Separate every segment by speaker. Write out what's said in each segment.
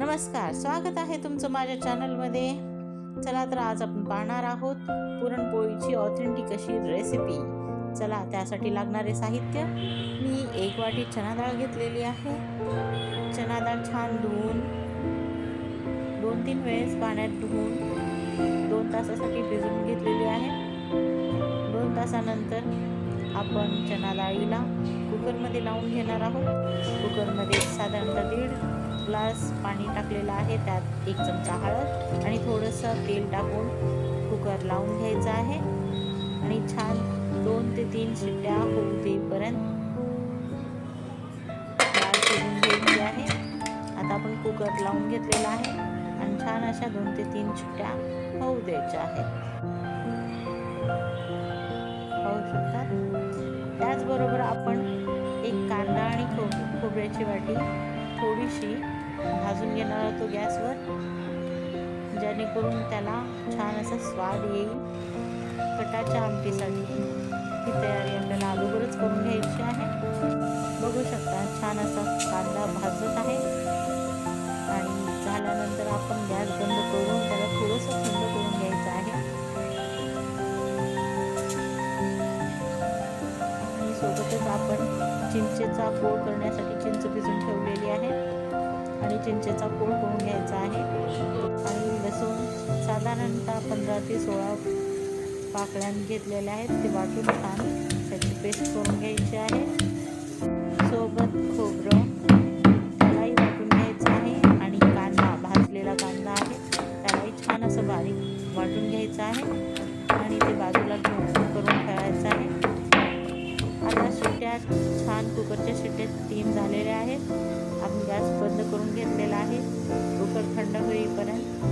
Speaker 1: नमस्कार स्वागत आहे तुमचं माझ्या चॅनलमध्ये. चला तर आज आपण पाहणार आहोत पुरणपोळीची ऑथेंटिक अशी रेसिपी चला त्यासाठी लागणारे साहित्य. मी एक वाटी चना डाळ घेतलेली आहे. चना डाळ छान धुवून दोन तीन वेळेस पाण्यात धुवून दोन तासासाठी भिजवून घेतलेली आहे. दोन तासानंतर आपण चना डाळीला कुकरमध्ये लावून घेणार आहोत. कुकरमध्ये साधारणतः दीड ग्लास पाणी टाकलेलं आहे त्यात एक चमचा हळद आणि थोडंसं तेल टाकून कुकर लावून घ्यायचं आहे. आणि छान दोन ते तीन शिट्ट्या होऊ देईपर्यंत शिजून घ्यायची आहे. आता आपण कुकर लावून घेतलेला आहे आणि छान अशा दोन ते तीन शिट्ट्या होऊ द्यायच्या आहेत. पाहू शकतात. त्याचबरोबर आपण एक कांदा आणि खोब खोबऱ्याची वाटी थोडीशी भाजून घेणार होतो गॅसवर जेणेकरून त्याला छान असा स्वाद येईल. कटाच्या आमटीसाठी ही तयारी आपल्याला अगोदरच करून घ्यायची आहे. बघू शकता छान असा कांदा भाजत आहे. आणि झाल्यानंतर आपण गॅस बंद करून त्याला थोडंसं थंड करून घ्यायचं आहे. आणि सोबतच आपण चिंचेचा पोळ करण्यासाठी चिंच भिजून ठेवलेली आहे. आणि चिंचेचा पोळ करून घ्यायचा आहे. आणि लसूण साधारणतः पंधरा ते सोळा पाकळ्या घेतलेल्या आहेत. ते वाटून छान त्याची पेस्ट करून घ्यायची आहे. सोबत खोबरं त्यालाही वाटून घ्यायचं आहे. आणि कांदा भाजलेला कांदा आहे. त्यालाही छान असं बारीक वाटून घ्यायचं आहे. आणि ते बाजूला आता शिट्ट्या छान कुकरच्या शिट्ट्या तीन झालेल्या आहेत. आपण गॅस बंद करून घेतलेला आहे. कुकर थंड होईपर्यंत.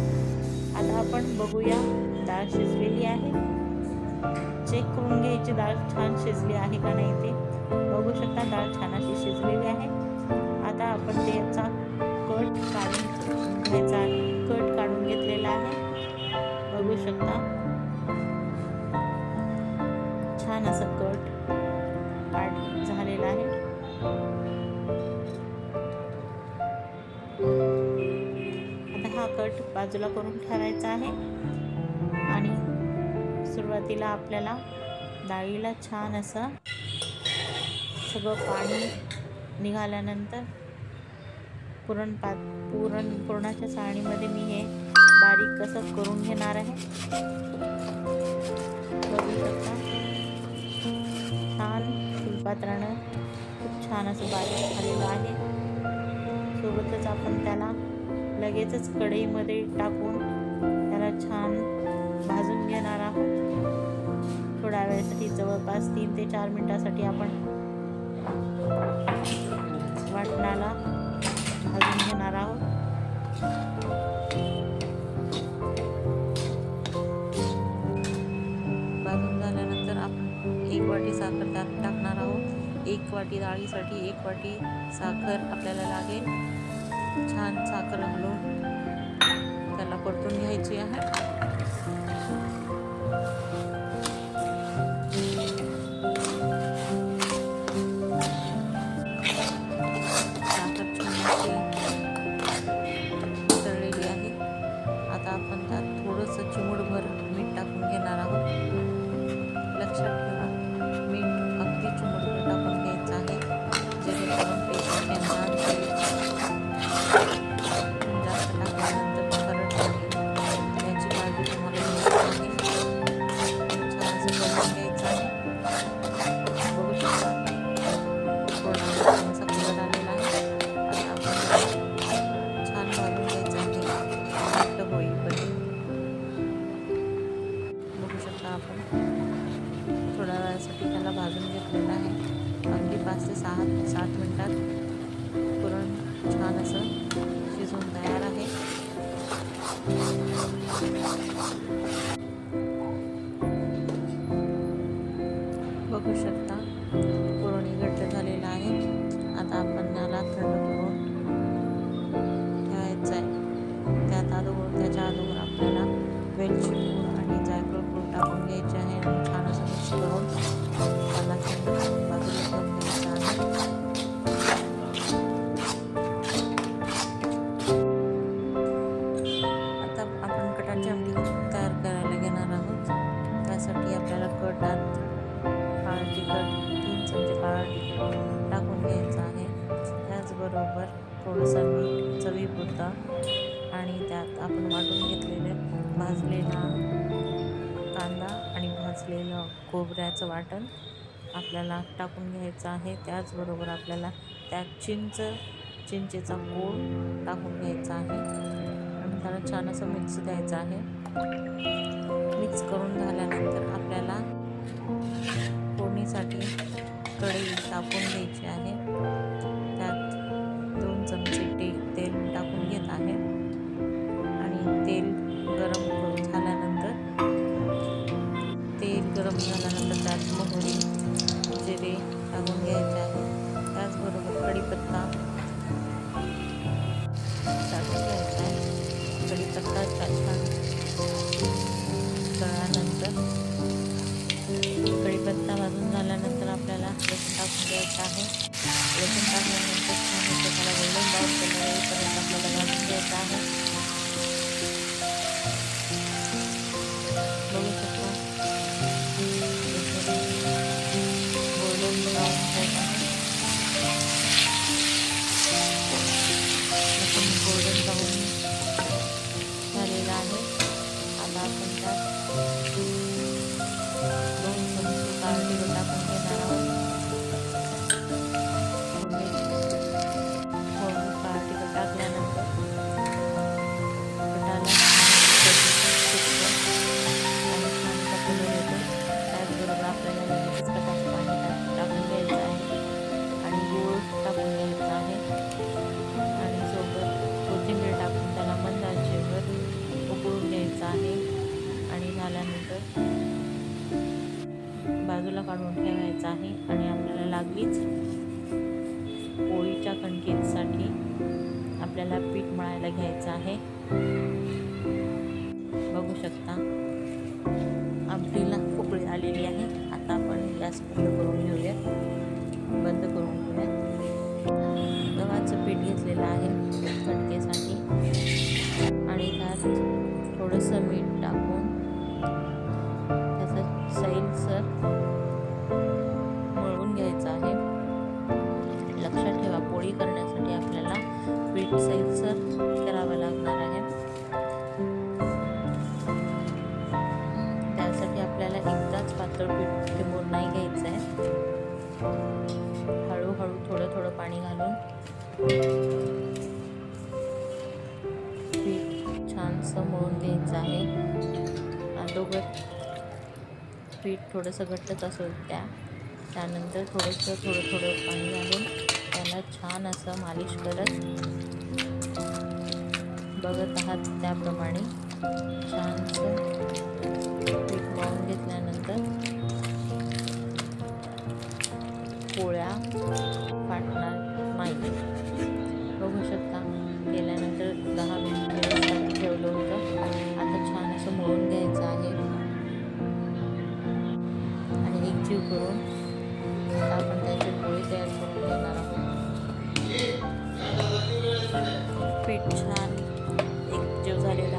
Speaker 1: आता आपण बघूया डाळ शिजलेली आहे. चेक करून घ्यायची डाळ छान शिजली आहे का नाही ते. बघू शकता डाळ छान अशी शिजलेली आहे. आता आपण त्याचा कट काढून घ्यायचा कट काढून घेतलेला आहे. बघू शकता. छान असं कट. झालेला आहे. आता हा कट बाजूला करून ठेवायचा आहे. आणि सुरुवातीला आपल्याला डाळीला छान असं सगळं पाणी निघाल्यानंतर पुरण पा पुरण पुरणाच्या साळणीमध्ये मी हे बारीक कसं करून घेणार आहे. बघू शकता. छान फुलपात्रानं खूप छान असं बारीक झालेलं आहे. सोबतच आपण त्याला लगेचच कढईमध्ये टाकून त्याला छान भाजून घेणार आहोत. थोड्या वेळेसाठी जवळपास तीन ते चार मिनटासाठी आपण वाटणाला भाजून घेणार आहोत. भाजून झाल्यानंतर आपण एक वाटी साखर त्यात एक वाटी डाळीसाठी एक वाटी साखर आपल्याला लागेल. छान साखर घालून त्याला परतून घ्यायची आहे. अगदी ते सहा सात मिनटात पुरण छान असं शिजून तयार आहे. बघू शकता पुरण घट्ट झालेलं आहे. आता आपण त्याला थंड करून ठेवायचं आहे. त्यात अगोदर त्याच्या अगोदर आपल्याला वेलची आणि जायफळ टाकून घ्यायचे आहे. छान असं मिक्स करून आणि त्यात आपण वाटून घेतलेले भाजलेला कांदा आणि भाजलेलं खोबऱ्याचं वाटण आपल्याला टाकून घ्यायचं आहे. त्याचबरोबर आपल्याला त्यात चिंच चिंचेचा गोळ टाकून घ्यायचा आहे. आणि त्याला छान असं मिक्स द्यायचं आहे. मिक्स करून झाल्यानंतर आपल्याला फोडणीसाठी कढई तापून घ्यायची आहे. कणकेसाठी आपल्याला पीठ मळायला घ्यायचं आहे. बघू शकता आमटीला उकळी आलेली आहे. आता आपण गॅस बंद करून घेऊया. बंद करून घेऊया. गव्हाचं पीठ घेतलेलं आहे कणकेसाठी आणि त्यात थोडंसं मीठ टाकून पीठ सेन्सर करावं लागणार आहे. त्यासाठी आपल्याला एकदाच पातळ पीठ टिंबून नाही घ्यायचं आहे हळूहळू थोडं थोडं पाणी घालून. पीठ छानसं मळून घ्यायचं आहे. अगोदर पीठ थोडंसं घट्टच असू त्या. त्यानंतर थोडंसं थोडं थोडं पाणी घालून त्याला छान असं मालिश करत बघत आहात त्याप्रमाणे. छानसं पीठ मळून घेतल्यानंतर पोळ्या फाटणार नाही बघू शकता केल्यानंतर दहा मिनिट ठेवलं होतं. आता छान असं मळून घ्यायचं आहे. आणि एक जीव करून आपण त्याची पोळी तयार करून घेणार आहोत. पीठ छान solidaridad.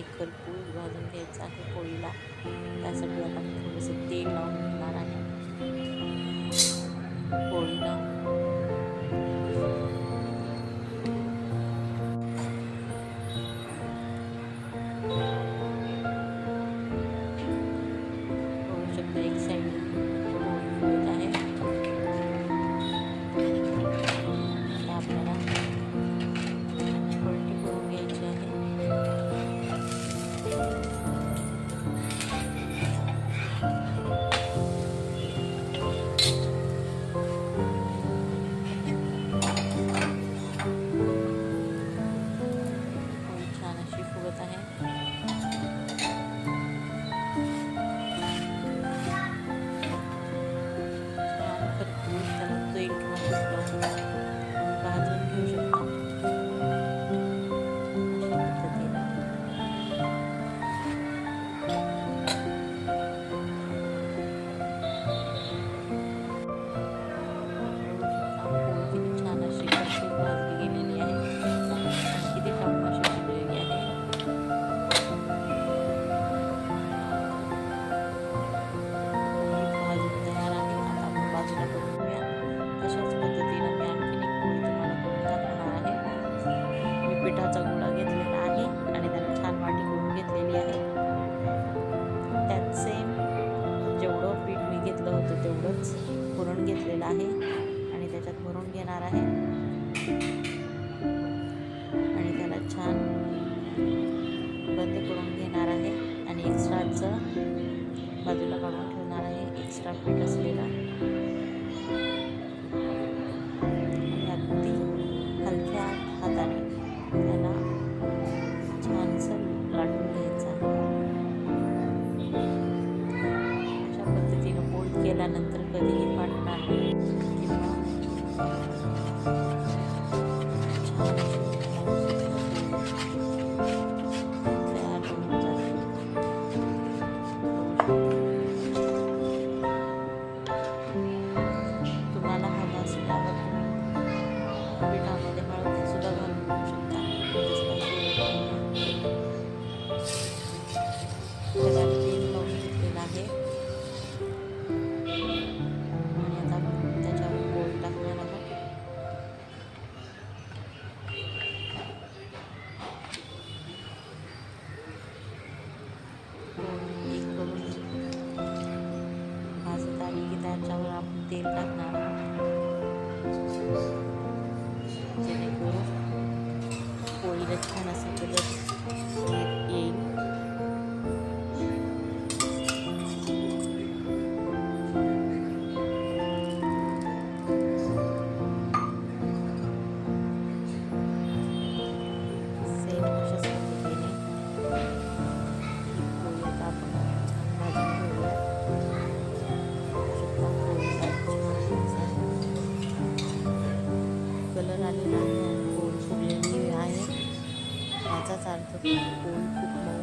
Speaker 1: आहे खरपूस भाजून घ्यायचं आहे पोळीला त्यासाठी आपण थोडंसं तेल लावून त्यात सेम जेवढं पीठ मी घेतलं होतं तेवढंच भरून घेतलेलं आहे. आणि त्याच्यात भरून घेणार आहे. आणि त्याला छान बंद करून घेणार आहे. आणि एक्स्ट्राचं बाजूला काढून ठेवणार आहे. एक्स्ट्रा पीठ असलेला. जेवल्यानंतर कधीही nasa tulog. At yay. pasar.